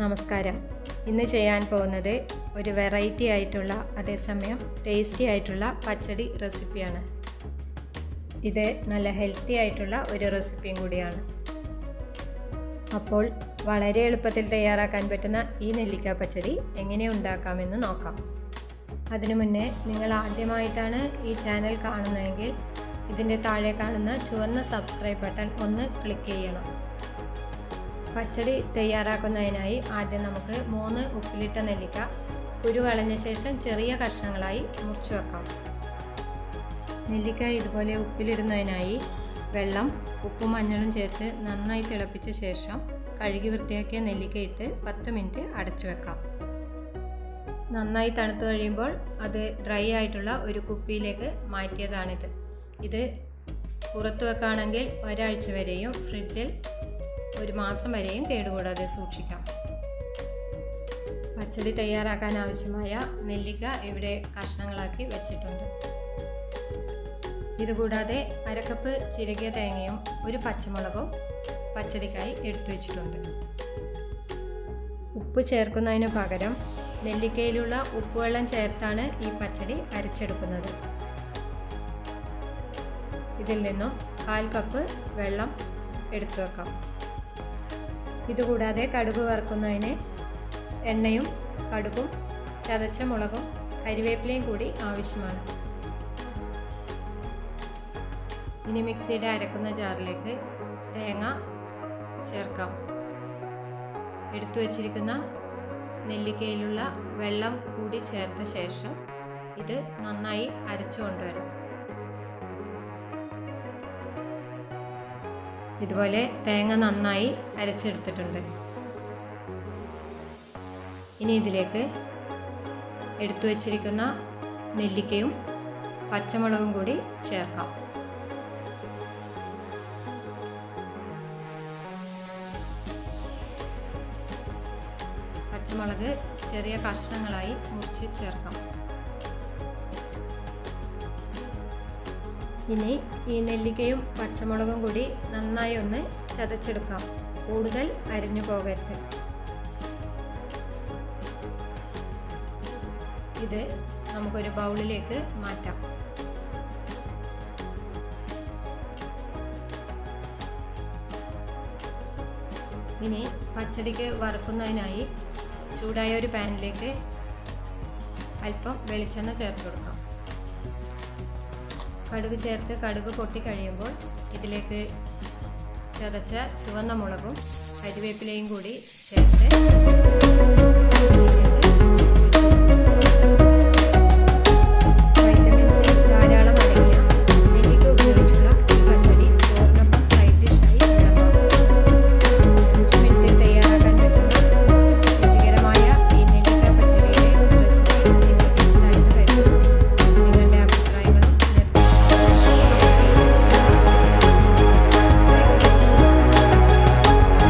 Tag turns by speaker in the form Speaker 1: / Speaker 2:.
Speaker 1: നമസ്കാരം. ഇന്ന് ചെയ്യാൻ പോകുന്നത് ഒരു വെറൈറ്റി ആയിട്ടുള്ള അതേസമയം ടേസ്റ്റി ആയിട്ടുള്ള പച്ചടി റെസിപ്പിയാണ് ഇത് നല്ല ഹെൽത്തി ആയിട്ടുള്ള ഒരു റെസിപ്പിയും കൂടിയാണ്. അപ്പോൾ വളരെ എളുപ്പത്തിൽ തയ്യാറാക്കാൻ പറ്റുന്ന ഈ നെല്ലിക്ക പച്ചടി എങ്ങനെ ഉണ്ടാക്കാമെന്ന് നോക്കാം. അതിനു മുന്നേ നിങ്ങൾ ആദ്യമായിട്ടാണ് ഈ ചാനൽ കാണുന്നതെങ്കിൽ ഇതിന്റെ താഴെ കാണുന്ന ചുവന്ന സബ്സ്ക്രൈബ് ബട്ടൺ ഒന്ന് ക്ലിക്ക് ചെയ്യണം. പച്ചടി തയ്യാറാക്കുന്നതിനായി ആദ്യം നമുക്ക് മൂന്ന് ഉപ്പിലിട്ട നെല്ലിക്ക കുരു കളഞ്ഞ ശേഷം ചെറിയ കഷ്ണങ്ങളായി മുറിച്ചു വെക്കാം. നെല്ലിക്ക ഇതുപോലെ ഉപ്പിലിടുന്നതിനായി വെള്ളം ഉപ്പും മഞ്ഞളും ചേർത്ത് നന്നായി തിളപ്പിച്ച ശേഷം കഴുകി വൃത്തിയാക്കിയ നെല്ലിക്ക ഇട്ട് പത്ത് മിനിറ്റ് അടച്ചു വെക്കാം. നന്നായി തണുത്ത് കഴിയുമ്പോൾ അത് ഡ്രൈ ആയിട്ടുള്ള ഒരു കുപ്പിയിലേക്ക് മാറ്റിയതാണിത്. ഇത് പുറത്തു വെക്കുകയാണെങ്കിൽ ഒരാഴ്ച വരെയും ഫ്രിഡ്ജിൽ ഒരു മാസം വരെയും കേടുകൂടാതെ സൂക്ഷിക്കാം. പച്ചടി തയ്യാറാക്കാൻ ആവശ്യമായ നെല്ലിക്ക ഇവിടെ കഷ്ണങ്ങളാക്കി വെച്ചിട്ടുണ്ട്. ഇതുകൂടാതെ അരക്കപ്പ് ചിരകിയ തേങ്ങയും ഒരു പച്ചമുളകും പച്ചടിക്കായി എടുത്തു വെച്ചിട്ടുണ്ട്. ഉപ്പ് ചേർക്കുന്നതിന് പകരം നെല്ലിക്കയിലുള്ള ഉപ്പുവെള്ളം ചേർത്താണ് ഈ പച്ചടി അരച്ചെടുക്കുന്നത്. ഇതിൽ നിന്നും കാൽ കപ്പ് വെള്ളം എടുത്തു വെക്കാം. ഇതുകൂടാതെ കടുക് വറുക്കുന്നതിന് എണ്ണയും കടുകും ചതച്ച മുളകും കരിവേപ്പിലയും കൂടി ആവശ്യമാണ്. ഇനി മിക്സിയുടെ അരക്കുന്ന ജാറിലേക്ക് തേങ്ങ ചേർക്കാം. എടുത്തു വച്ചിരിക്കുന്ന നെല്ലിക്കയിലുള്ള വെള്ളം കൂടി ചേർത്ത ശേഷം ഇത് നന്നായി അരച്ചു കൊണ്ടുവരാം ഇതുപോലെ തേങ്ങ നന്നായി അരച്ചെടുത്തിട്ടുണ്ട്. ഇനി ഇതിലേക്ക് എടുത്തു വച്ചിരിക്കുന്ന നെല്ലിക്കയും പച്ചമുളകും കൂടി ചേർക്കാം. പച്ചമുളക് ചെറിയ കഷ്ണങ്ങളായി മുറിച്ച് ചേർക്കാം. ഇനി ഈ നെല്ലിക്കയും പച്ചമുളകും കൂടി നന്നായി ഒന്ന് ചതച്ചെടുക്കാം. കൂടുതൽ അരിഞ്ഞു പോകരുത്. ഇത് നമുക്കൊരു ബൗളിലേക്ക് മാറ്റാം. ഇനി പച്ചടിക്ക് വറുക്കുന്നതിനായി ചൂടായ ഒരു പാനിലേക്ക് അല്പം വെളിച്ചെണ്ണ ചേർത്ത് കൊടുക്കാം. കടുക് ചേർത്ത് കടുക് പൊട്ടി കഴിയുമ്പോൾ ഇതിലേക്ക് ചതച്ച ചുവന്ന മുളകും കരിവേപ്പിലയും കൂടി ചേർത്ത്